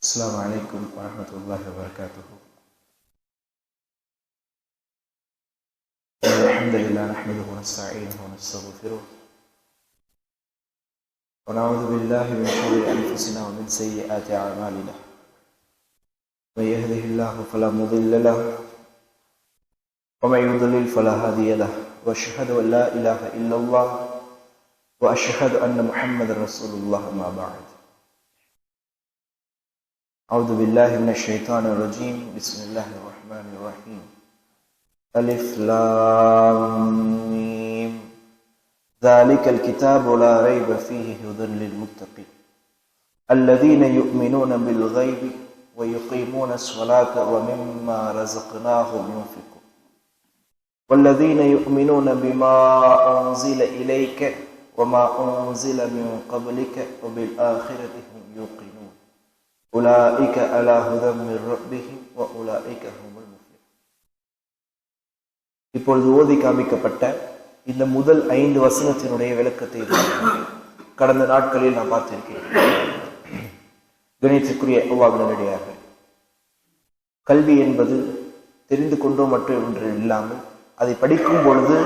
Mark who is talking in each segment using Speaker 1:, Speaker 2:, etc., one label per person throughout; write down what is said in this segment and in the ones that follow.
Speaker 1: السلام عليكم ورحمة الله وبركاته. الحمد لله نحمده ونستعينه ونستغفره. ونعوذ بالله من شرور أنفسنا ومن سيئات أعمالنا. من يهده الله فلا مضل له ومن يضلل فلا هادي له. وأشهد أن لا إله إلا الله وأشهد أن محمدا رسول الله ما بعد. أعوذ بالله من الشيطان الرجيم. بسم الله الرحمن الرحيم. ألف لام ذلك الكتاب لا ريب فيه هدى للمتقين. الذين يؤمنون بالغيب ويقيمون الصلاة ومما رزقناهم ينفقون. والذين يؤمنون بما أنزل إليك وما أنزل من قبلك وبالآخرة هم يوقنون. Ulaika ala hudam min rabbihim wa ulaika humul இப்பொழுது ஓதி காமிக்கப்பட்ட இந்த முதல் ஐந்து வசனத்தினுடைய விளக்கத்தை கடந்த நாட்களில் நான் பார்த்திருக்கிறேன். கணித்துக்குரிய அவ்வாவினடியார்கள் கல்வி என்பது தெரிந்து கொண்டோ மற்றும் ஒன்று இல்லாமல் அதை படிக்கும் பொழுது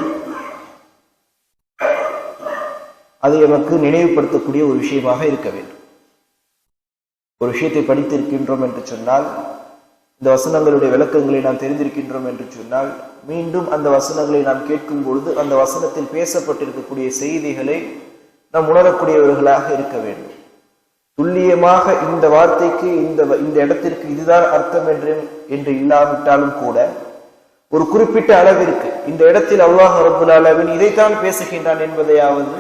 Speaker 1: அது எமக்கு நினைவுபடுத்தக்கூடிய ஒரு விஷயமாக இருக்க வேண்டும். ஒரு விஷயத்தை படித்திருக்கின்றோம் என்று சொன்னால் இந்த வசனங்களுடைய விளக்கங்களை நாம் தெரிந்திருக்கின்றோம் என்று சொன்னால் மீண்டும் அந்த வசனங்களை நாம் கேட்கும் பொழுது அந்த வசனத்தில் பேசப்பட்டிருக்கக்கூடிய செய்திகளை நாம் உணரக்கூடியவர்களாக இருக்க வேண்டும். துல்லியமாக இந்த வார்த்தைக்கு இந்த இந்த இடத்திற்கு இதுதான் அர்த்தம் என்று என்று இல்லாவிட்டாலும் கூட ஒரு குறிப்பிட்ட அளவிற்கு இந்த இடத்தில் அல்லாஹ் ரபுல் அளவில் இதைத்தான் பேசுகின்றான் என்பதையாவது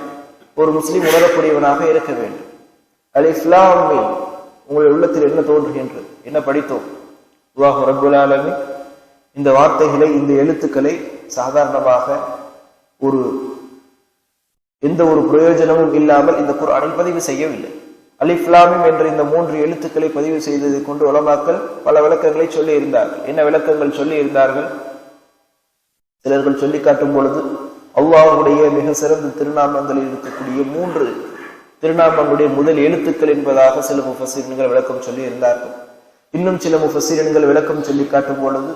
Speaker 1: ஒரு முஸ்லீம் உணரக்கூடியவனாக இருக்க வேண்டும். அல் இஸ்லாமி உங்களுடைய உள்ளத்தில் என்ன தோன்றுகின்றது என்ன படித்தோம்? உருவாக ரபுல் இந்த வார்த்தைகளை இந்த எழுத்துக்களை சாதாரணமாக ஒரு எந்த ஒரு பிரயோஜனமும் இல்லாமல் இந்த குரானில் பதிவு செய்யவில்லை. அலிஃப்லாமிம் என்ற இந்த மூன்று எழுத்துக்களை பதிவு செய்ததை கொண்டு உலமாக்கள் பல விளக்கங்களை சொல்லி இருந்தார்கள் என்ன விளக்கங்கள் சொல்லி இருந்தார்கள் சிலர்கள் சொல்லி காட்டும் பொழுது அல்லாஹுடைய மிக சிறந்த திருநாமங்களில் இருக்கக்கூடிய மூன்று திருநாமங்களுடைய முதல் எழுத்துக்கள் என்பதாக சில முஃபசீரன்கள் விளக்கம் சொல்லி இருந்தார்கள் இன்னும் சில முஃபசீரன்கள் விளக்கம் சொல்லி காட்டும் பொழுது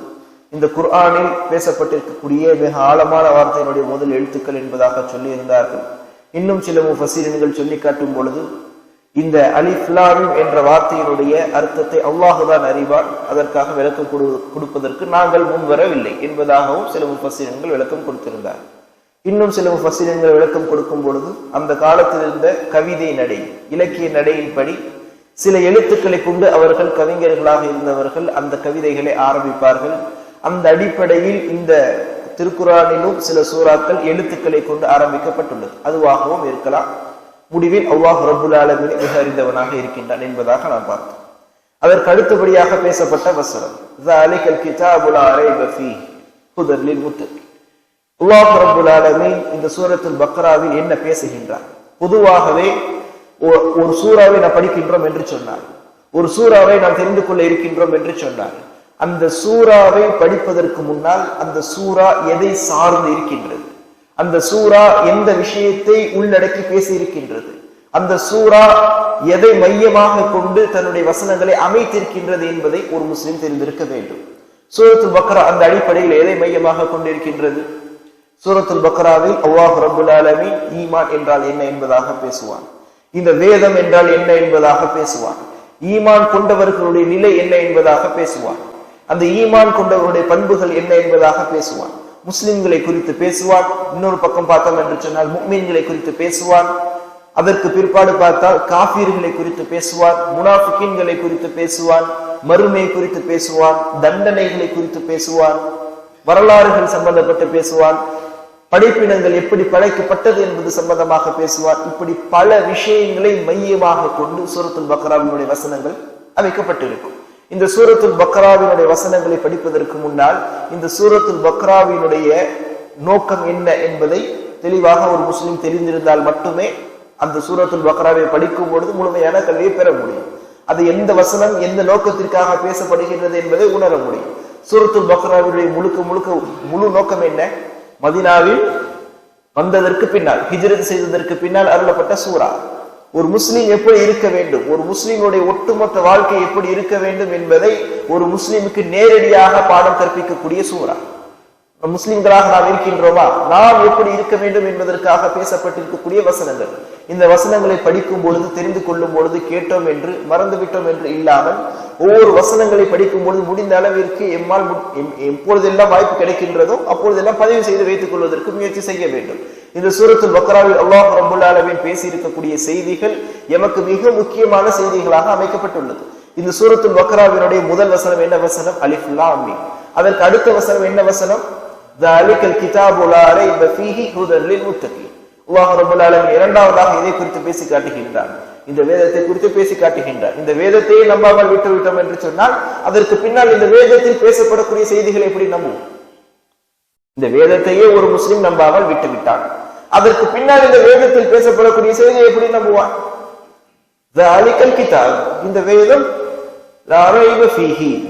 Speaker 1: இந்த குர்ஆனில் பேசப்பட்டிருக்கக்கூடிய மிக ஆழமான வார்த்தையினுடைய முதல் எழுத்துக்கள் என்பதாக சொல்லி இருந்தார்கள் இன்னும் சில முஃபசீரன்கள் சொல்லி காட்டும் பொழுது இந்த அலிஃப்லாமிம் என்ற வார்த்தையினுடைய அர்த்தத்தை அல்லாஹுதான் அறிவார் அதற்காக விளக்கம் கொடு கொடுப்பதற்கு நாங்கள் முன்வரவில்லை என்பதாகவும் சில முஃபசீரன்கள் விளக்கம் கொடுத்திருந்தார் இன்னும் சில முஃபசீரன்கள் விளக்கம் கொடுக்கும் பொழுது அந்த காலத்தில் இருந்த கவிதை நடை இலக்கிய நடையின்படி சில எழுத்துக்களை கொண்டு அவர்கள் கவிஞர்களாக இருந்தவர்கள் அந்த கவிதைகளை ஆரம்பிப்பார்கள். அந்த அடிப்படையில் இந்த திருக்குறானிலும் சில சூறாக்கள் எழுத்துக்களை கொண்டு ஆரம்பிக்கப்பட்டுள்ளது. அதுவாகவும் இருக்கலாம். முடிவில் அவ்வாஹ் ரபுல் ஆலமின் மிக அறிந்தவனாக இருக்கின்றான் என்பதாக நாம் பார்த்தோம். அதற்கு அடுத்தபடியாக பேசப்பட்ட வசனம். உலாஹ் ரபுல் இந்த சூரத்துல் பக்ராவில் என்ன பேசுகின்றார்? பொதுவாகவே ஒரு சூறாவை நாம் படிக்கின்றோம் என்று சொன்னார். ஒரு சூறாவை நாம் தெரிந்து கொள்ள இருக்கின்றோம் என்று சொன்னார். அந்த சூறாவை படிப்பதற்கு முன்னால் அந்த சூறா எதை சார்ந்து இருக்கின்றது? அந்த சூரா எந்த விஷயத்தை உள்ளடக்கி பேசி இருக்கின்றது அந்த சூரா எதை மையமாக கொண்டு தன்னுடைய வசனங்களை அமைத்திருக்கின்றது என்பதை ஒரு முஸ்லிம் தெரிந்திருக்க வேண்டும். சூரத்து பக்ரா அந்த அடிப்படையில் எதை மையமாக கொண்டிருக்கின்றது? சூரத்துல் பக்ராவில் அல்லாஹ் ரபுல் ஆலமி ஈமான் என்றால் என்ன என்பதாக பேசுவான். இந்த வேதம் என்றால் என்ன என்பதாக பேசுவான். ஈமான் கொண்டவர்களுடைய நிலை என்ன என்பதாக பேசுவான். அந்த ஈமான் கொண்டவருடைய பண்புகள் என்ன என்பதாக பேசுவான். முஸ்லிம்களை குறித்து பேசுவான். இன்னொரு பக்கம் பார்த்தோம் என்று சொன்னால் முக்மீன்களை குறித்து பேசுவான். அதற்கு பிற்பாடு பார்த்தால் காபீர்களை குறித்து பேசுவான். முனாஃபிகின்களை குறித்து பேசுவான். மறுமை குறித்து பேசுவான். தண்டனைகளை குறித்து பேசுவான். வரலாறுகள் சம்பந்தப்பட்டு பேசுவான். படைப்பினங்கள் எப்படி படைக்கப்பட்டது என்பது சம்பந்தமாக பேசுவார். இப்படி பல விஷயங்களை மையமாக கொண்டு சூரத்துல் பக்ராவினுடைய வசனங்கள் அமைக்கப்பட்டிருக்கும். இந்த சூரத்துல் பக்ராவினுடைய வசனங்களை படிப்பதற்கு முன்னால் இந்த சூரத்துல் பக்ராவினுடைய நோக்கம் என்ன என்பதை தெளிவாக ஒரு முஸ்லிம் தெரிந்திருந்தால் மட்டுமே அந்த சூரத்துல் பக்ராவை படிக்கும் பொழுது முழுமையான கல்வியை பெற முடியும். அது எந்த வசனம் எந்த நோக்கத்திற்காக பேசப்படுகின்றது என்பதை உணர முடியும். சூரத்துல் பக்ராவினுடைய முழுக்க முழுக்க முழு நோக்கம் என்ன? மதினாவில் வந்ததற்கு பின்னால் ஹிஜ்ரத் செய்ததற்கு பின்னால் அருளப்பட்ட சூரா ஒரு முஸ்லீம் எப்படி இருக்க வேண்டும்? ஒரு முஸ்லீமுடைய ஒட்டுமொத்த வாழ்க்கை எப்படி இருக்க வேண்டும் என்பதை ஒரு முஸ்லீமுக்கு நேரடியாக பாடம் கற்பிக்கக்கூடிய சூறா. முஸ்லிம்களாக நாம் இருக்கின்றோமா? நாம் எப்படி இருக்க வேண்டும் என்பதற்காக பேசப்பட்டிருக்கக்கூடிய வசனங்கள். இந்த வசனங்களை படிக்கும் பொழுது தெரிந்து கொள்ளும் பொழுது கேட்டோம் என்று மறந்துவிட்டோம் என்று இல்லாமல் ஒவ்வொரு வசனங்களை படிக்கும் பொழுது முடிந்த அளவிற்கு எம்மால் மு- எம்- எப்பொழுதெல்லாம் வாய்ப்பு கிடைக்கின்றதோ அப்பொழுதெல்லாம் பதிவு செய்து வைத்துக் கொள்வதற்கு முயற்சி செய்ய வேண்டும் இந்த சூரத்துல் பக்ராவில் அல்லாஹ் ரபுல் ஆலமீன் பேசி இருக்கக்கூடிய செய்திகள் எமக்கு மிக முக்கியமான செய்திகளாக அமைக்கப்பட்டுள்ளது இந்த சூரத்துல் பக்ராவினுடைய முதல் வசனம் என்ன வசனம் அலிஃப் லாம் மீம் அதற்கு அடுத்த வசனம் என்ன வசனம் ذَلِكَ الْكِتَابُ لَا رَيْبَ فِيهِ هُدًى لِلْمُتَّقِينَ அல்லாஹ் ரபுல் ஆலமீன் இரண்டாவதாக இதை குறித்து பேசி காட்டுகின்றான் இந்த வேதத்தை குறித்து பேசி காட்டுகின்றார் இந்த வேதத்தையே நம்பாமல் விட்டு விட்டோம் என்று சொன்னால் அதற்கு பின்னால் இந்த வேதத்தில் பேசப்படக்கூடிய செய்திகளை எப்படி நம்புவோம்? இந்த வேதத்தையே ஒரு முஸ்லிம் நம்பாமல் விட்டு விட்டான். அதற்கு பின்னால் இந்த வேதத்தில் பேசப்படக்கூடிய செய்தியை எப்படி நம்புவான்? இந்த வேதம்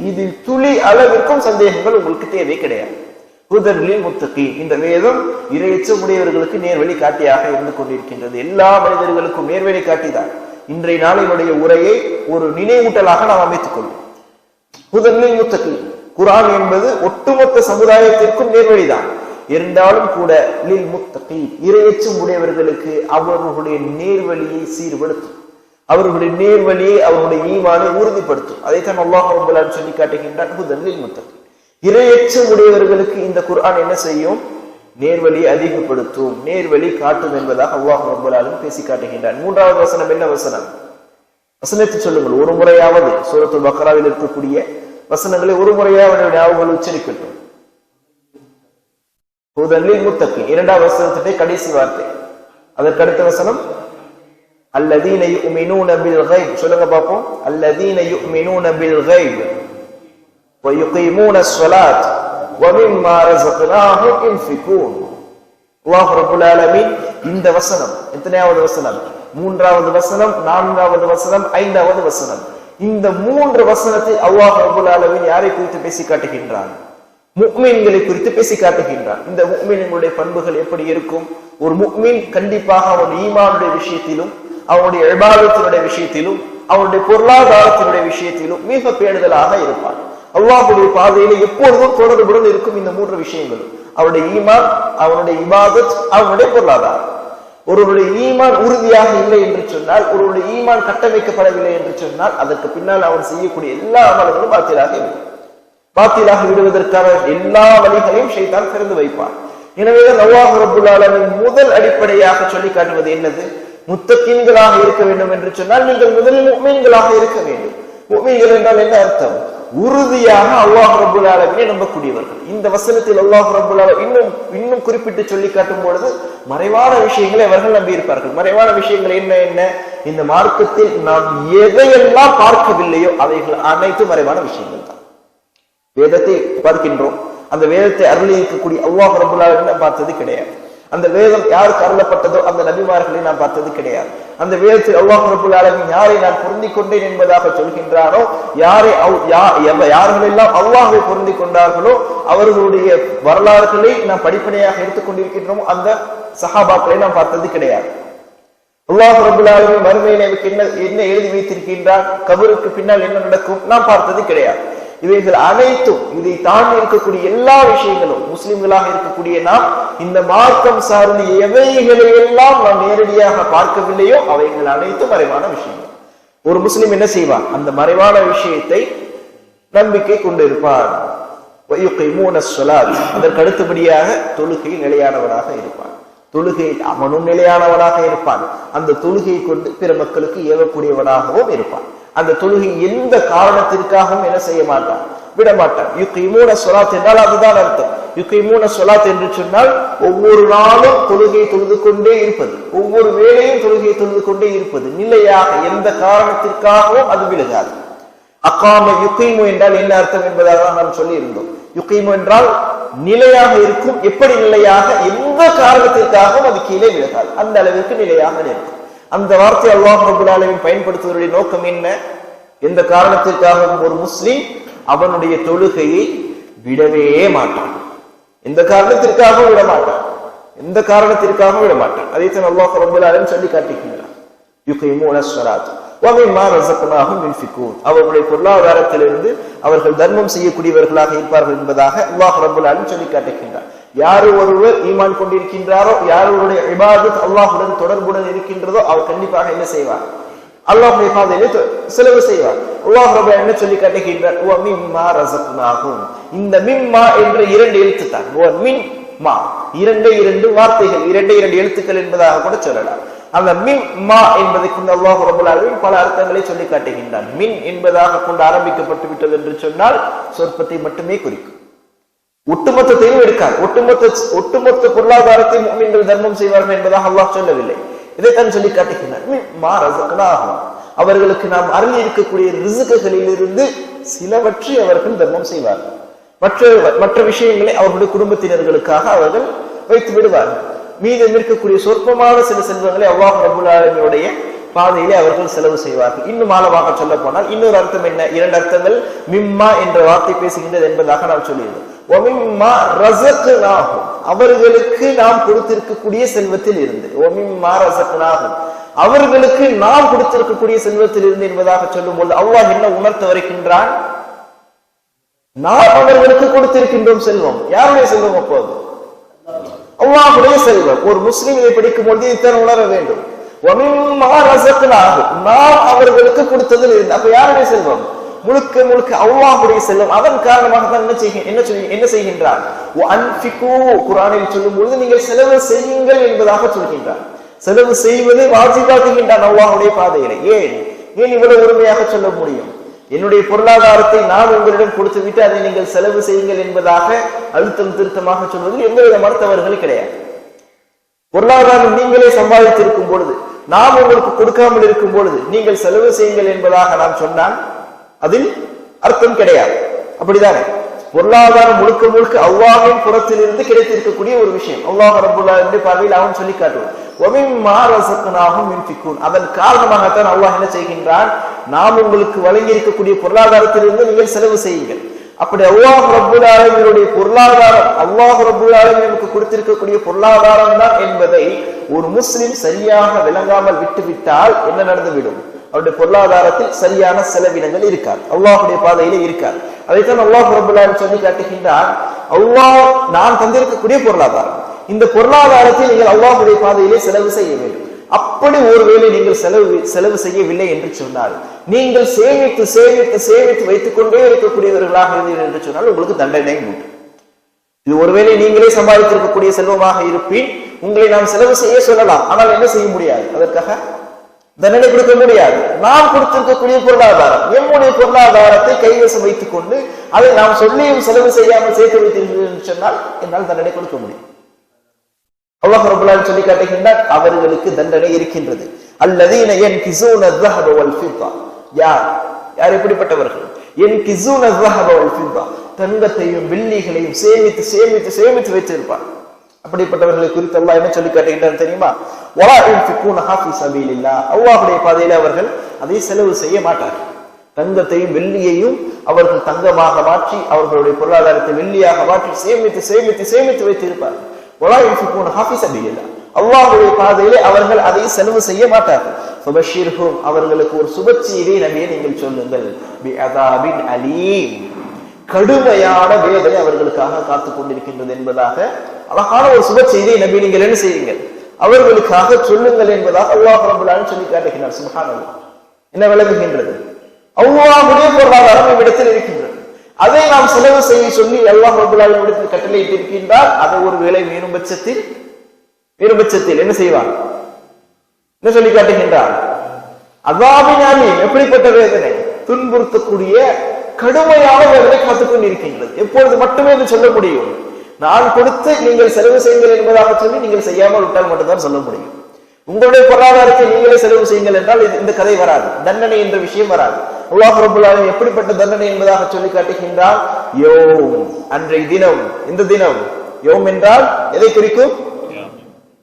Speaker 1: இதில் துளி அளவிற்கும் சந்தேகங்கள் உங்களுக்கு தேவை கிடையாது. புதர்லில் முத்தகி. இந்த வேதம் இரையச்சமுடையவர்களுக்கு நேர்வழி காட்டியாக இருந்து கொண்டிருக்கின்றது. எல்லா மனிதர்களுக்கும் நேர்வழி காட்டிதான். இன்றைய நாளினுடைய உரையை ஒரு நினைவூட்டலாக நாம் அமைத்துக் கொள்வோம். முதலில் முத்தகி. குரான் என்பது ஒட்டுமொத்த சமுதாயத்திற்கும் நேர்வழிதான். இருந்தாலும் கூட லில் முத்தகி. இரையச்சம் உடையவர்களுக்கு அவர்களுடைய நேர்வழியை சீர்படுத்தும். அவர்களுடைய நேர்வழியை அவர்களுடைய ஈமானை உறுதிப்படுத்தும். அதைத்தான் அல்லாஹ் சொல்லி காட்டுகின்றான் முதலில் முத்தகி. இரையச்சம் உடையவர்களுக்கு இந்த குர்ஆன் என்ன செய்யும்? நேர்வழி அதிகப்படுத்தும். நேர்வழி காட்டும் என்பதாக அல்லாஹ் ரபுல்லாலும் பேசி காட்டுகின்றான். மூன்றாவது வசனம் என்ன வசனம்? வசனத்தை சொல்லுங்கள். ஒரு முறையாவது சூரத்து பக்ராவில் இருக்கக்கூடிய வசனங்களை ஒரு முறையாவது ஞாபகம் உச்சரிக்கட்டும். ஹுதன்லில் இரண்டாவது வசனத்திலே கடைசி வார்த்தை. அதற்கடுத்த வசனம்? அல்லதீன யுமினூன பில் சொல்லுங்க பார்ப்போம். அல்லதீன யுமினூன பில் ويقيمون الصلاة ومما رزقناهم ينفقون அல்லாஹ் ரபுல் ஆலமீன் இந்த வசனம் எத்தனையாவது வசனம் மூன்றாவது வசனம் நான்காவது வசனம் ஐந்தாவது வசனம் இந்த மூன்று வசனத்தை அல்லாஹ் ரபுல் ஆலமீன் யாரை குறித்து பேசி காட்டுகின்றான் முக்மீன்களை குறித்து பேசி காட்டுகின்றான் இந்த முக்மீன்களுடைய பண்புகள் எப்படி இருக்கும் ஒரு முக்மீன் கண்டிப்பாக அவன் ஈமானுடைய விஷயத்திலும் அவனுடைய இபாதத்தினுடைய விஷயத்திலும் அவனுடைய பொருளாதாரத்தினுடைய விஷயத்திலும் மிக பேணுதலாக இருப்பான் அல்லாஹுடைய பாதையில எப்பொழுதும் தொடர்புடன் இருக்கும் இந்த மூன்று விஷயங்களும் அவனுடைய ஈமான் அவனுடைய இபாதத் அவனுடைய பொருளாதாரம். ஒருவருடைய ஈமான் உறுதியாக இல்லை என்று சொன்னால் ஒருவருடைய ஈமான் கட்டமைக்கப்படவில்லை என்று சொன்னால் அதற்கு பின்னால் அவன் செய்யக்கூடிய எல்லா அமல்களும் பாத்திலாக இருக்கும். பாத்திலாக விடுவதற்கான எல்லா வழிகளையும் ஷைத்தான் திறந்து வைப்பான் எனவே நவாஹ் ரபுல்லாலின் முதல் அடிப்படையாக சொல்லி காட்டுவது என்னது? முத்தக்கீன்களாக இருக்க வேண்டும் என்று சொன்னால் நீங்கள் முதலில் முக்மீன்களாக இருக்க வேண்டும். முக்மீன்கள் என்றால் என்ன அர்த்தம்? உறுதியாக அல்லாஹ் ரபுல் ஆலமியை நம்பக்கூடியவர்கள். இந்த வசனத்தில் அல்லாஹ் ரபுல் ஆலம் இன்னும் இன்னும் குறிப்பிட்டு சொல்லி காட்டும் பொழுது மறைவான விஷயங்களை அவர்கள் நம்பி இருப்பார்கள் மறைவான விஷயங்கள் என்ன என்ன? இந்த மார்க்கத்தில் நாம் எதையெல்லாம் பார்க்கவில்லையோ அவைகள் அனைத்து மறைவான விஷயங்கள் தான். வேதத்தை பார்க்கின்றோம். அந்த வேதத்தை அருளி இருக்கக்கூடிய அல்லாஹ் ரபுல் ஆலமின் பார்த்தது கிடையாது. அந்த வேதம் யாருக்கு அருளப்பட்டதோ அந்த நபிமார்களை நான் பார்த்தது கிடையாது. அந்த வேதத்தில் அல்லாஹ் ரபுல் ஆலமின் யாரை நான் பொருந்தி கொண்டேன் என்பதாக சொல்கின்றாரோ யாரை யா- யார்களெல்லாம் அல்லாஹை பொருந்தி கொண்டார்களோ அவர்களுடைய வரலாறுகளை நாம் படிப்பனையாக எடுத்துக்கொண்டிருக்கின்றோம் அந்த சஹாபாக்களை நாம் பார்த்தது கிடையாது. அல்லாஹ் ரபுல் ஆலமின் மறுமையில் என்ன என்ன எழுதி வைத்திருக்கின்றார் கபருக்கு பின்னால் என்ன நடக்கும் நாம் பார்த்தது கிடையாது. இவைகள் அனைத்தும் இதை தாண்டி இருக்கக்கூடிய எல்லா விஷயங்களும் முஸ்லிம்களாக இருக்கக்கூடிய நாம் இந்த மார்க்கம் சார்ந்த எவைகளை எல்லாம் நாம் நேரடியாக பார்க்கவில்லையோ அவைகள் அனைத்தும் மறைவான விஷயங்கள் ஒரு முஸ்லிம் என்ன செய்வார் அந்த மறைவான விஷயத்தை நம்பிக்கை கொண்டிருப்பார் இருப்பார் அதற்கு அடுத்தபடியாக தொழுகையில் நிலையானவராக இருப்பார் தொழுகை அவனும் நிலையானவனாக இருப்பான். அந்த தொழுகையை கொண்டு பிற மக்களுக்கு ஏவக்கூடியவனாகவும் இருப்பான். அந்த தொழுகை எந்த காரணத்திற்காகவும் என்ன செய்ய மாட்டான்? விட மாட்டான் யுக்கிமூன சொலாத் என்றால் அதுதான் அர்த்தம். யுக்கிமூன சொலாத் என்று சொன்னால் ஒவ்வொரு நாளும் தொழுகை தொழுது கொண்டே இருப்பது. ஒவ்வொரு வேளையும் தொழுகை தொழுது கொண்டே இருப்பது. நிலையாக எந்த காரணத்திற்காகவும் அது விலகாது. அக்காம யுக்கைமு என்றால் என்ன அர்த்தம் என்பதாக நாம் சொல்லி இருந்தோம் யுக்கைமு என்றால் நிலையாக இருக்கும். எப்படி நிலையாக? எந்த காரணத்திற்காகவும் அது கீழே விலகாது. அந்த அளவிற்கு நிலையாக இருக்கும் அந்த வார்த்தை அல்லாஹ் ரபுல் ஆலமீன் பயன்படுத்துவதனுடைய நோக்கம் என்ன? எந்த காரணத்திற்காகவும் ஒரு முஸ்லீம் அவனுடைய தொழுகையை விடவே மாட்டான். எந்த காரணத்திற்காகவும் விட மாட்டான். எந்த காரணத்திற்காகவும் விட மாட்டான். அதைத்தான் அல்லாஹ் ரபுல் சொல்லி காட்டுகின்றான். யுகைமூன ஸலாத். அவர்களுடைய பொருளாதாரத்திலிருந்து அவர்கள் தர்மம் செய்யக்கூடியவர்களாக இருப்பார்கள் என்பதாக அல்லாஹ் ரப்பல் ஆலமீன் சொல்லி காட்டுகின்றார் யார் ஒருவர் ஈமான் கொண்டிருக்கின்றாரோ யாருடைய ஒருவருடைய இபாதத் அல்லாஹுடன் தொடர்புடன் இருக்கின்றதோ அவர் கண்டிப்பாக என்ன செய்வார்? அல்லாஹுடைய பாதையிலே செலவு செய்வார். அல்லாஹ் ரபா என்ன சொல்லி காட்டுகின்றார்? மிம்மா ரஸக்னாஹும் இந்த மிம்மா என்ற இரண்டு எழுத்து தான் மின் மா இரண்டே இரண்டு வார்த்தைகள் இரண்டே இரண்டு எழுத்துக்கள் என்பதாக கூட சொல்லலாம். அந்த மின் மா என்பதை கொண்டு அல்லாஹ் ரபுல்லாவின் பல அர்த்தங்களை சொல்லி காட்டுகின்றான். மின் என்பதாக கொண்டு ஆரம்பிக்கப்பட்டு விட்டது என்று சொன்னால் சொற்பத்தை மட்டுமே குறிக்கும். ஒட்டுமொத்தத்தையும் எடுக்காது. ஒட்டுமொத்த ஒட்டுமொத்த பொருளாதாரத்தை முஸ்லிம்கள் தர்மம் செய்வார்கள் என்பதாக அல்லாஹ் சொல்லவில்லை. இதைத்தான் சொல்லி காட்டுகின்றார். அவர்களுக்கு நாம் அருள் இருக்கக்கூடிய ரிசுக்குகளில் இருந்து சிலவற்றை அவர்கள் தர்மம் செய்வார்கள். மற்ற மற்ற விஷயங்களை அவர்களுடைய குடும்பத்தினர்களுக்காக அவர்கள் வைத்து விடுவார்கள். மீதம் இருக்கக்கூடிய சொற்பமான சில செல்வங்களை அவ்வாஹ் ரபுல் பாதையிலே அவர்கள் செலவு செய்வார்கள். இன்னும் ஆழமாக சொல்ல போனால் இன்னொரு அர்த்தம் என்ன? இரண்டு அர்த்தங்கள் மிம்மா என்ற வார்த்தை பேசுகின்றது என்பதாக நாம் சொல்லியிருந்தோம். அவர்களுக்கு நாம் கொடுத்திருக்கக்கூடிய செல்வத்தில் இருந்து. ஒமிம்மா அவர்களுக்கு நாம் கொடுத்திருக்கக்கூடிய செல்வத்தில் இருந்து என்பதாக சொல்லும்போது அல்லாஹ் என்ன உணர்த்த வருகின்றான்? நாம் அவர்களுக்கு கொடுத்திருக்கின்றோம் செல்வம். யாருடைய செல்வம் அப்போது? அல்லாஹுடைய செல்வம். ஒரு முஸ்லீம் இதை படிக்கும் பொழுது இத்தனை உணர வேண்டும். நாம் அவர்களுக்கு கொடுத்ததில் இருந்து அப்ப யாருடைய செல்வம்? முழுக்க முழுக்க அல்லாஹுடைய செல்லும். அதன் காரணமாக தான் என்ன செய்க என்ன சொல்லி என்ன செய்கின்றார்? குரானில் சொல்லும் பொழுது நீங்கள் செலவு செய்யுங்கள் என்பதாக சொல்கின்றார். செலவு செய்வது வாஜிபாக்குகின்றான் அல்லாஹுடைய பாதையில. ஏன்? ஏன் இவ்வளவு உரிமையாக சொல்ல முடியும்? என்னுடைய பொருளாதாரத்தை நான் உங்களிடம் கொடுத்து விட்டு அதை நீங்கள் செலவு செய்யுங்கள் என்பதாக அழுத்தம் திருத்தமாக சொல்வதில் எந்தவித மருத்துவர்கள் கிடையாது. பொருளாதாரம் நீங்களே சம்பாதித்திருக்கும் பொழுது நாம் உங்களுக்கு கொடுக்காமல் இருக்கும் பொழுது நீங்கள் செலவு செய்யுங்கள் என்பதாக நாம் சொன்னால் அதில் அர்த்தம் கிடையாது. அப்படிதானே? பொருளாதாரம் முழுக்க முழுக்க அல்லாஹின் புறத்திலிருந்து கிடைத்திருக்கக்கூடிய ஒரு விஷயம். அல்லாஹ் ரபுல்லா என்று பார்வையில் அவன் சொல்லி காட்டுவான் ஒமிம்மா அதன் காரணமாகத்தான் அல்லாஹ் என்ன செய்கின்றான்? நாம் உங்களுக்கு வழங்கி இருக்கக்கூடிய பொருளாதாரத்திலிருந்து நீங்கள் செலவு செய்யுங்கள். அப்படி அல்லாஹ் ரப்புல் பொருளாதாரம் அல்லாஹ் ரப்புல் ஆலமீன் நமக்கு கொடுத்திருக்கக்கூடிய பொருளாதாரம் தான் என்பதை ஒரு முஸ்லிம் சரியாக விளங்காமல் விட்டுவிட்டால் என்ன நடந்துவிடும்? அவருடைய பொருளாதாரத்தில் சரியான செலவினங்கள் இருக்காது அல்லாஹுடைய பாதையிலே இருக்காது அதைத்தான் அல்லாஹ் ரப்புல் சொல்லி காட்டுகின்றார் அல்லாஹ் நான் தந்திருக்கக்கூடிய பொருளாதாரம். இந்த பொருளாதாரத்தில் நீங்கள் அல்லாஹுடைய பாதையிலே செலவு செய்ய வேண்டும். அப்படி ஒருவேளை நீங்கள் செலவு செலவு செய்யவில்லை என்று சொன்னால் நீங்கள் சேமித்து சேமித்து சேமித்து வைத்துக் கொண்டே இருக்கக்கூடியவர்களாக இருந்தீர்கள் என்று சொன்னால் உங்களுக்கு தண்டனை உண்டு. இது ஒருவேளை நீங்களே சம்பாதித்திருக்கக்கூடிய செல்வமாக இருப்பின். உங்களை நாம் செலவு செய்ய சொல்லலாம். ஆனால் என்ன செய்ய முடியாது? அதற்காக தண்டனை கொடுக்க முடியாது. நாம் கொடுத்திருக்கக்கூடிய பொருளாதாரம் எம்முடைய பொருளாதாரத்தை கைவசம் வைத்துக் கொண்டு அதை நாம் சொல்லியும் செலவு செய்யாமல் சேர்த்து வைத்தீர்கள் சொன்னால் என்னால் தண்டனை கொடுக்க முடியும். அல்லாஹ் ரபுல்லான் சொல்லி காட்டுகின்றார் அவர்களுக்கு தண்டனை இருக்கின்றது. அல்லதீன என் கிசூன யார்? யார் எப்படிப்பட்டவர்கள் என் கிசூன தங்கத்தையும் வெள்ளிகளையும் சேமித்து சேமித்து சேமித்து வைத்திருப்பார். அப்படிப்பட்டவர்களை குறித்து அல்லாஹ் என்ன சொல்லி கேட்டுக்கிட்டான்னு தெரியுமா? ஒலா யூன்ஃபிகூன பாதையில அவர்கள் அதை செலவு செய்ய மாட்டார்கள். தங்கத்தையும் வெள்ளியையும் அவர்கள் தங்கமாக மாற்றி அவர்களுடைய பொருளாதாரத்தை வெள்ளியாக மாற்றி சேமித்து சேமித்து சேமித்து வைத்திருப்பார்கள். ஒலா யூன்ஃபிகூன ஹாஃபி சபீலில்லா. அல்லாஹுடைய பாதையிலே அவர்கள் அதை செலவு செய்ய மாட்டார்கள். சுபஷீர்ஹும் அவர்களுக்கு ஒரு சுபச்செய்தியை நபியை நீங்கள் சொல்லுங்கள். பி அலீம். கடுமையான வேதனை அவர்களுக்காக காத்துக் கொண்டிருக்கின்றது என்பதாக அழகான ஒரு சுப செய்தியை நம்பி நீங்கள் என்ன செய்யுங்க அவர்களுக்காக சொல்லுங்கள் என்பதாக அல்லாஹ் ரபுல் சொல்லி காட்டுகிறார் சுப்ஹானல்லாஹ் என்ன விளங்குகின்றது? அவ்வாவுடைய பொருளாதாரம் நம்மிடத்தில் இருக்கின்றது. அதை நாம் செலவு செய்ய சொல்லி அல்லாஹ் ரபுல்லாவின் இடத்தில் கட்டளையிட்டிருக்கின்றால் அதை ஒரு வேலை மீறும் பட்சத்தில் பட்சத்தில் என்ன செய்வார்? என்ன சொல்லி காட்டுகின்றான் அதாபினாலி எப்படிப்பட்ட வேதனை? துன்புறுத்தக்கூடிய கடுமையான வேதனை காத்துக் கொண்டிருக்கின்றது எப்பொழுது மட்டுமே என்று சொல்ல முடியும். நான் கொடுத்து நீங்கள் செலவு செய்யுங்கள் என்பதாக சொல்லி நீங்கள் செய்யாமல் விட்டால் மட்டும்தான் சொல்ல முடியும். உங்களுடைய பொருளாதாரத்தை நீங்களே செலவு செய்யுங்கள் என்றால் இந்த கதை வராது. தண்டனை என்ற விஷயம் வராது. அல்லாஹ் எப்படிப்பட்ட தண்டனை என்பதாக சொல்லி காட்டுகின்றார் யோம். அன்றைய தினம். இந்த தினம். யோம் என்றால் எதை குறிக்கும்?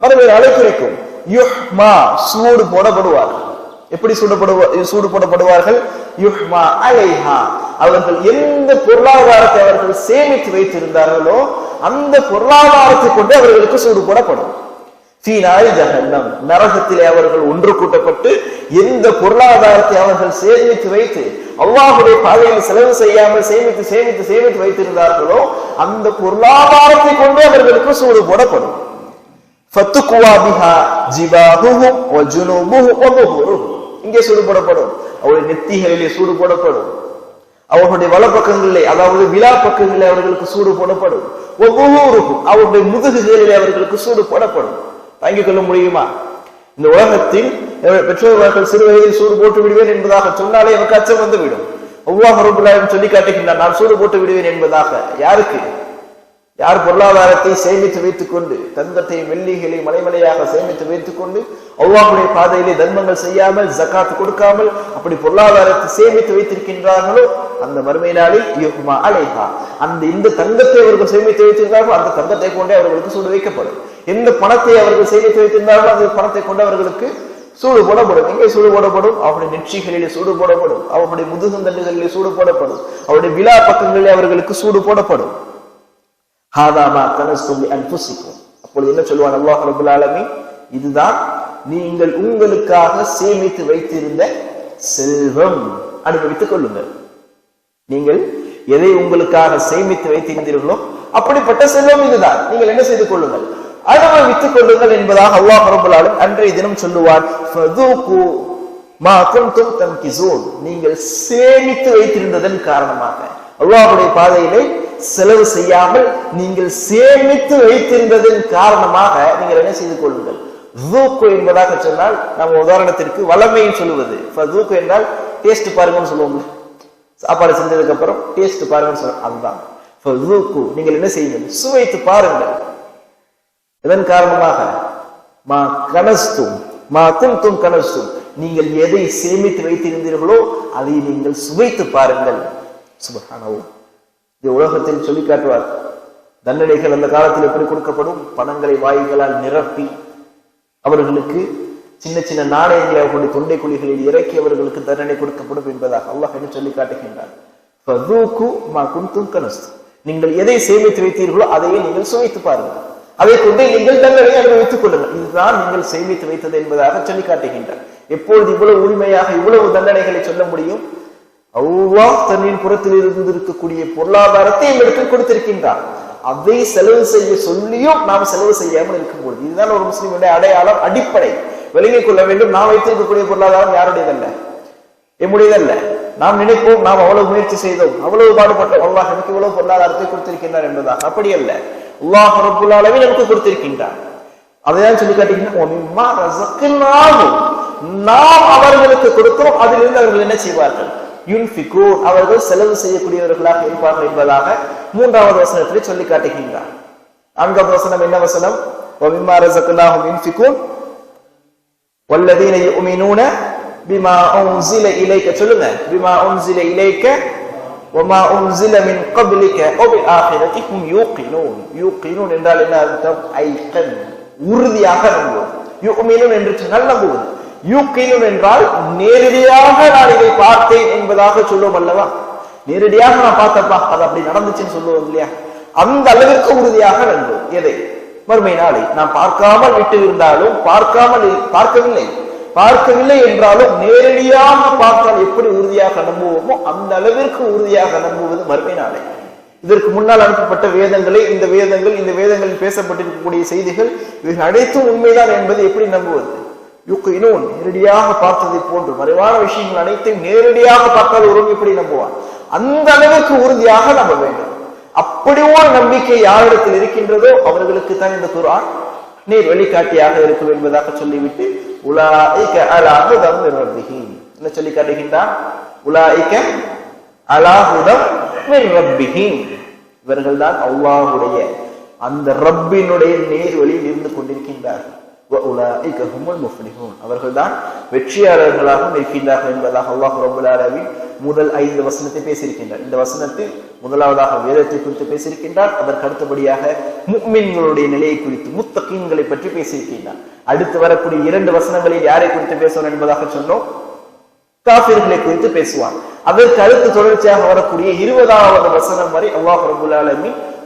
Speaker 1: மறுபடியும் அலை குறிக்கும். யுஹ்மா சூடு போடப்படுவார்கள். எப்படி சூடப்படுவார் சூடு போடப்படுவார்கள்? யுஹ்மா அலைஹா. அவர்கள் எந்த பொருளாதாரத்தை அவர்கள் சேமித்து வைத்திருந்தார்களோ அந்த பொருளாதாரத்தை கொண்டு அவர்களுக்கு சூடு போடப்படும். ஃபீனாய் ஜகன்னம் நரகத்திலே அவர்கள் ஒன்று கூட்டப்பட்டு எந்த பொருளாதாரத்தை அவர்கள் சேமித்து வைத்து அல்லாஹுடைய பாதையில் செலவு செய்யாமல் சேமித்து சேமித்து சேமித்து வைத்திருந்தார்களோ அந்த பொருளாதாரத்தை கொண்டு அவர்களுக்கு சூடு போடப்படும். இங்கே சூடு போடப்படும். அவருடைய நெத்திகளிலே சூடு போடப்படும். அவர்களுடைய வலப்பக்கங்களிலே அதாவது விழா பக்கங்களிலே அவர்களுக்கு சூடு போடப்படும். வ அவருடைய முதுகுகளிலே அவர்களுக்கு சூடு போடப்படும். தாங்கிக் கொள்ள முடியுமா? இந்த உலகத்தில் பெற்றோர்கள் சிறு வயதில் சூடு போட்டு விடுவேன் என்பதாக சொன்னாலே எனக்கு அச்சம் வந்து விடும் அல்லாஹ் சொல்லி காட்டுகின்றான் நான் சூடு போட்டு விடுவேன் என்பதாக. யாருக்கு? யார் பொருளாதாரத்தை சேமித்து வைத்துக் கொண்டு தந்தத்தை வெள்ளிகளை மலைமலையாக சேமித்து வைத்துக் கொண்டு அவ்வாவுடைய பாதையிலே தர்மங்கள் செய்யாமல் ஜக்காத்து கொடுக்காமல் அப்படி பொருளாதாரத்தை சேமித்து வைத்திருக்கின்றார்களோ அந்த மறுமை நாளில் அலைஹா. அந்த இந்த தங்கத்தை அவர்கள் சேமித்து வைத்திருந்தார்களோ அந்த தங்கத்தை கொண்டே அவர்களுக்கு சூடு வைக்கப்படும். எந்த பணத்தை அவர்கள் சேமித்து வைத்திருந்தார்களோ அந்த பணத்தை கொண்டு அவர்களுக்கு சூடு போடப்படும். எங்கே சூடு போடப்படும்? அவருடைய நெற்றிகளிலே சூடு போடப்படும். அவருடைய முதுகந்தண்டுகளிலே சூடு போடப்படும். அவருடைய விழா பக்கங்களிலே அவர்களுக்கு சூடு போடப்படும். ஹாதாமா கனஸ்தும் அன்புசிக்கும் அப்பொழுது என்ன சொல்லுவான் அல்லாஹ் ரபுல் இதுதான் நீங்கள் உங்களுக்காக சேமித்து வைத்திருந்த செல்வம். அனுபவித்துக் கொள்ளுங்கள். நீங்கள் எதை உங்களுக்காக சேமித்து வைத்திருந்தீர்களோ அப்படிப்பட்ட செல்வம் இதுதான். நீங்கள் என்ன செய்து கொள்ளுங்கள்? அனுபவித்துக் கொள்ளுங்கள் என்பதாக அல்லாஹ் ரபுல் அன்றைய தினம் சொல்லுவார் நீங்கள் சேமித்து வைத்திருந்ததன் காரணமாக. அல்லாஹுடைய பாதையிலே செலவு செய்யாமல் நீங்கள் சேமித்து வைத்திருந்ததன் காரணமாக நீங்கள் என்ன செய்து கொள்ளுங்கள்? ஜூக்கு என்பதாக சொன்னால் நம்ம உதாரணத்திற்கு வளமையின் சொல்லுவது. என்றால் டேஸ்ட் பாருங்கன்னு சொல்லுவோம் சாப்பாடு செஞ்சதுக்கு அப்புறம் டேஸ்ட் பாருங்கன்னு சொல்றேன் அதுதான். நீங்கள் என்ன செய்யுங்கள்? சுவைத்து பாருங்கள். இதன் காரணமாக மா கனஸ்தும் மா தும் கனஸ்தும் நீங்கள் எதை சேமித்து வைத்திருந்தீர்களோ அதை நீங்கள் சுவைத்து பாருங்கள். சுபகானவோ இது உலகத்தில் சொல்லி காட்டுவார். தண்டனைகள் அந்த காலத்தில் எப்படி கொடுக்கப்படும்? பணங்களை வாய்களால் நிரப்பி அவர்களுக்கு சின்ன சின்ன நாணயங்களை அவர்களுடைய தொண்டை குழிகளில் இறக்கி அவர்களுக்கு தண்டனை கொடுக்கப்படும் என்பதாக அல்லாஹ் என்று சொல்லி காட்டுகின்றார் நீங்கள் எதை சேமித்து வைத்தீர்களோ அதையே நீங்கள் சுவைத்து பாருங்கள். அதை கொண்டு நீங்கள் தண்டனை அனுபவித்துக் கொள்ளுங்கள். இதுதான் நீங்கள் சேமித்து வைத்தது என்பதாக சொல்லி காட்டுகின்றார் எப்பொழுது இவ்வளவு உரிமையாக இவ்வளவு தண்டனைகளை சொல்ல முடியும்? அல்லாஹ் தன்னின் புறத்தில் இருந்து இருக்கக்கூடிய பொருளாதாரத்தை எங்களுக்கு கொடுத்திருக்கின்றார் அதை செலவு செய்ய சொல்லியும் நாம் செலவு செய்யாமல் இருக்கும்போது இதுதான் ஒரு முஸ்லிமுடைய அடையாளம் அடிப்படை. வெளியே கொள்ள வேண்டும். நாம் வைத்திருக்கக்கூடிய பொருளாதாரம் யாருடையதல்ல? எம்முடையதல்ல. நாம் நினைப்போம் நாம் அவ்வளவு முயற்சி செய்தோம். அவ்வளவு பாடுபட்ட அல்லாஹ் எனக்கு இவ்வளவு பொருளாதாரத்தை கொடுத்திருக்கின்றார் என்பதாக. அப்படி அல்ல. அல்லாஹ் அளவில் நமக்கு கொடுத்திருக்கின்றார். அதைதான் சொல்லி காட்டீங்கன்னா நாம் அவர்களுக்கு கொடுத்தோம் அதிலிருந்து அவர்கள் என்ன செய்வார்கள்? யுன்பிகூன் அவர்கள் செலவு செய்யக்கூடியவர்களாக இருப்பார்கள் என்பதாக மூன்றாவது வசனத்திலே சொல்லி காட்டுகின்றார் நான்காவது வசனம் என்ன வசனம்? ஒமிமா ரசகுல்லாஹும் யுன்பிகூன் وَالَّذِينَ يُؤْمِنُونَ بِمَا أُنْزِلَ إِلَيْكَ சொல்லுங்க بِمَا أُنْزِلَ إِلَيْكَ وَمَا أُنْزِلَ مِنْ قَبْلِكَ وَبِالْآخِرَةِ هُمْ يُوقِنُونَ يُوقِنُونَ என்றால் என்ன அர்த்தம் ஐகன் உறுதியாக நம்புவது யுமினுன் என்று சொன்னால் நம்புவது யூக்கினுன் என்றால் நேரடியாக நான் இதை பார்த்தேன் என்பதாக சொல்லுவோம் அல்லவா நேரடியாக நான் பார்த்தப்பா அது அப்படி நடந்துச்சுன்னு சொல்லுவோம் இல்லையா அந்த அளவிற்கு உறுதியாக நம்புவோம் எதை மறுமை நாளை. நாம் பார்க்காமல் விட்டு இருந்தாலும் பார்க்காமல் பார்க்கவில்லை. பார்க்கவில்லை என்றாலும் நேரடியாக பார்த்தால் எப்படி உறுதியாக நம்புவோமோ அந்த அளவிற்கு உறுதியாக நம்புவது மறுமை நாளை. இதற்கு முன்னால் அனுப்பப்பட்ட வேதங்களை இந்த வேதங்கள் இந்த வேதங்களில் பேசப்பட்டிருக்கக்கூடிய செய்திகள் இவை அனைத்தும் உண்மைதான் என்பதை எப்படி நம்புவது? யுக்கினூன் நேரடியாக பார்த்ததை போன்று. மறைவான விஷயங்கள் அனைத்தையும் நேரடியாக பார்த்தால் ஒருவன் எப்படி நம்புவான்? அந்த அளவுக்கு உறுதியாக நம்ப வேண்டும். அப்படி நம்பிக்கை யாரிடத்தில் இருக்கின்றதோ அவர்களுக்கு தான் இந்த குரான் நீர் வழிகாட்டியாக இருக்கும் என்பதாக சொல்லிவிட்டு உலாய்க அலாஹுதம் என்ன சொல்லி காட்டுகின்றான்? உலாய்க அலாஹுதம் இவர்கள் தான் அல்லாஹுடைய அந்த ரப்பினுடைய நேர்வழியில் இருந்து கொண்டிருக்கின்றார்கள். அவர்கள்தான் வெற்றியாளர்களாகவும் இருக்கின்றார்கள் என்பதாக அல்லாஹ் ரபுல் முதல் ஐந்து வசனத்தை பேசியிருக்கின்றார். இந்த வசனத்தில் முதலாவதாக வேதத்தை குறித்து பேசியிருக்கின்றார். அதற்கு அடுத்தபடியாக முக்மீன்களுடைய நிலையை குறித்து முத்தகீன்களை பற்றி பேசியிருக்கின்றார். அடுத்து வரக்கூடிய இரண்டு வசனங்களில் யாரை குறித்து பேசுவோம் என்பதாக சொன்னோம். காபிர்களை குறித்து பேசுவான் அதற்கு அடுத்து தொடர்ச்சியாக வரக்கூடிய இருபதாவது வசனம் வரை அல்லாஹ் ரபுல்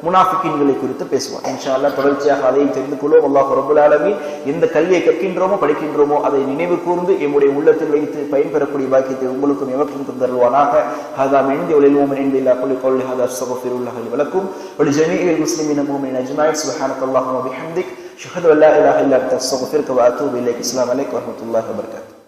Speaker 1: முனாஃபிக்கின்களை குறித்து பேசுவோம். இன்ஷா அல்லா தொடர்ச்சியாக அதையும் தெரிந்து கொள்வோம். அல்லாஹ் ரபுல் ஆலமி எந்த கல்வியை கற்கின்றோமோ படிக்கின்றோமோ அதை நினைவு கூர்ந்து எம்முடைய உள்ளத்தில் வைத்து பயன்பெறக்கூடிய பாக்கியத்தை உங்களுக்கும் எவருக்கும் தந்தருவானாக ஹதா மெழுந்தி ஒளில் மூமன் என்பதில் அக்குலி கவுலி ஹதா சபஃபிருல்லாஹ் விளக்கும் ஒளி ஜமீல் முஸ்லிமின் மூமின் அஜ்மாய் சுஹானத் அல்லாஹ் பிஹம்திக். ஷஹது அல்லா இலாஹ் இல்லா அஸ்தஃபிர்க வஅத்தூபு இலைக். இஸ்லாம் அலைக் வரஹ்மத்துல்லாஹி வபரகாத்துஹு